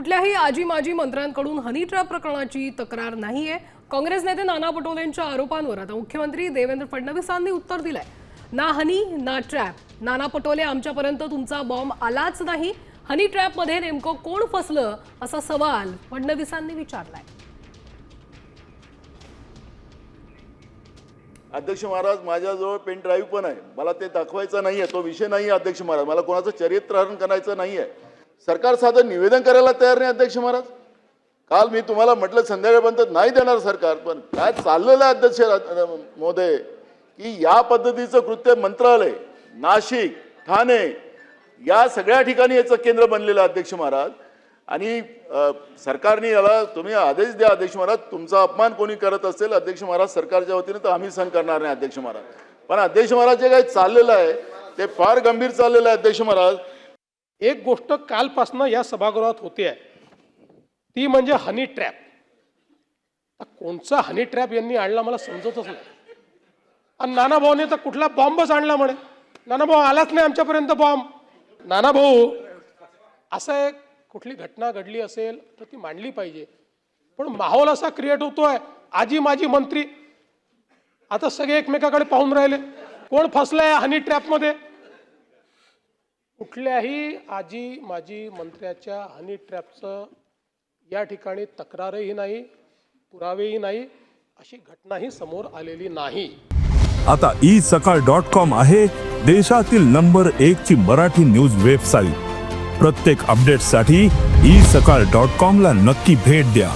कुठल्याही आजी माजी मंत्र्यांकडून हनी ट्रॅप प्रकरणाची तक्रार नाहीये. काँग्रेस नेते नाना पटोलेंच्या आरोपांवर आता मुख्यमंत्री देवेंद्र फडणवीसांनी उत्तर दिलंय. ना हनी ना ट्रॅप. नाना पटोले आमच्यापर्यंत तुमचा बॉम्ब आलाच नाही. हनी ट्रॅपमध्ये नेमकं कोण फसलं असा सवाल फडणवीसांनी विचारलाय. अध्यक्ष महाराज माझ्याजवळ पेन ड्राईव्ह पण आहे. मला ते दाखवायचं नाही आहे तो विषय नाही आहे अध्यक्ष महाराज. मला कोणाचं चरित्रहरण करायचं नाही आहे सरकार साधं निवेदन करायला तयार नाही अध्यक्ष महाराज. काल मी तुम्हाला म्हटलं संध्याकाळपर्यंत नाही देणार सरकार पण काय चाललेलं आहे अध्यक्ष रा- महोदय की या पद्धतीचं कृत्य मंत्रालय नाशिक ठाणे या सगळ्या ठिकाणी याचं केंद्र बनलेलं अध्यक्ष महाराज. आणि सरकारने याला तुम्ही आदेश द्या अध्यक्ष महाराज तुमचा अपमान कोणी करत असेल अध्यक्ष महाराज सरकारच्या वतीने तर आम्ही सहन करणार नाही अध्यक्ष महाराज. पण अध्यक्ष महाराज जे काही चाललेलं आहे ते फार गंभीर चाललेलं आहे अध्यक्ष महाराज. एक गोष्ट कालपासनं या सभागृहात होते आहे. ती म्हणजे हनी ट्रॅप कोणचा हनी ट्रॅप यांनी आणला मला समजतच नाही. आणि नानाभाऊने तर कुठला बॉम्बच आणला म्हणे. नाना भाऊ आलाच नाही आमच्यापर्यंत बॉम्ब नाना भाऊ असं एक कुठली घटना घडली असेल तर ती मांडली पाहिजे. पण माहोल असा क्रिएट होतोय आजी माजी मंत्री. आता सगळे एकमेकाकडे पाहून राहिले. कोण फसलंय हनी ट्रॅपमध्ये कुठल्याही आजी माजी मंत्र्याच्या हनी ट्रॅपचं या ठिकाणी तक्रारही नाही पुरावेही नाही अशी घटनाही समोर आलेली नाही. आता ई सकाळ डॉट कॉम आहे देशातील नंबर एक ची मराठी न्यूज वेबसाईट. प्रत्येक अपडेटसाठी ई सकाळ डॉट कॉम ला नक्की भेट द्या.